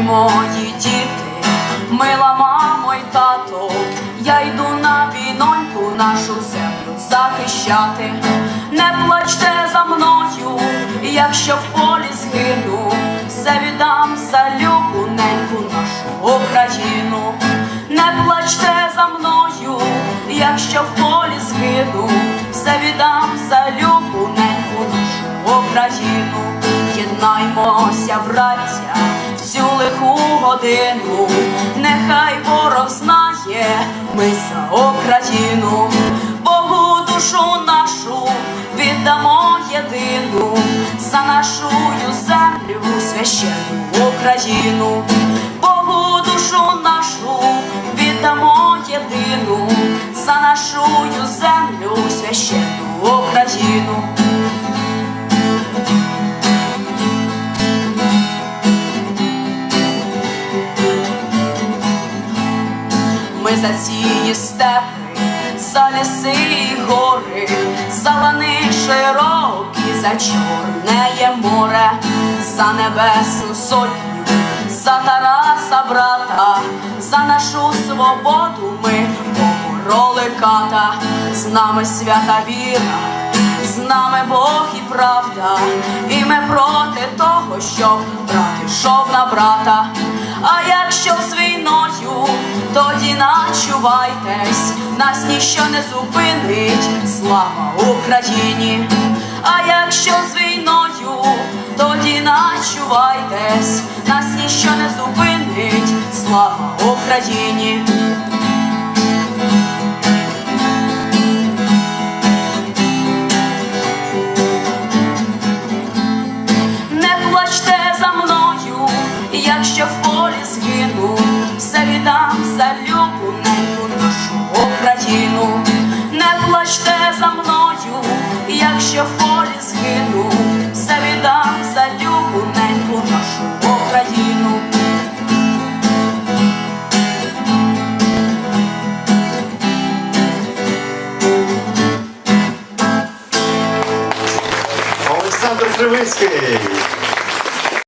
мої діти, мила мамо й тато, я йду на війноньку нашу землю захищати. Не плачте за мною, якщо в полі згину, все віддам за любу неньку нашу Україну. Не плачте за мною, якщо в полі згину, все віддам за любу неньку годину, нехай ворог знає, ми за Україну, Богу душу нашу віддамо єдину, за нашу землю священну Україну, Богу душу нашу віддамо єдину, за нашу землю священну Україну. За ці степи, за ліси і гори, за лани широкі, за чорне море, за небесну сотню, за Тараса брата, за нашу свободу ми побороли ката, з нами свята віра, з нами Бог і правда, і ми проти того, щоб брат ішов на брата. А якщо з війною, тоді начувайтесь, нас ніщо не зупинить, слава Україні. А якщо з війною, тоді начувайтесь, нас ніщо не зупинить, слава Україні. Не плачте за мною, якщо в полі згину, все віддам за любу неньку нашу Україну. Не плачте за мною, якщо в полі згину, все віддам за любу неньку нашу Україну. Олександр Кривицький.